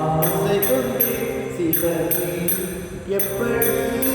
ஆசை கொண்டு சிவனே எப்படி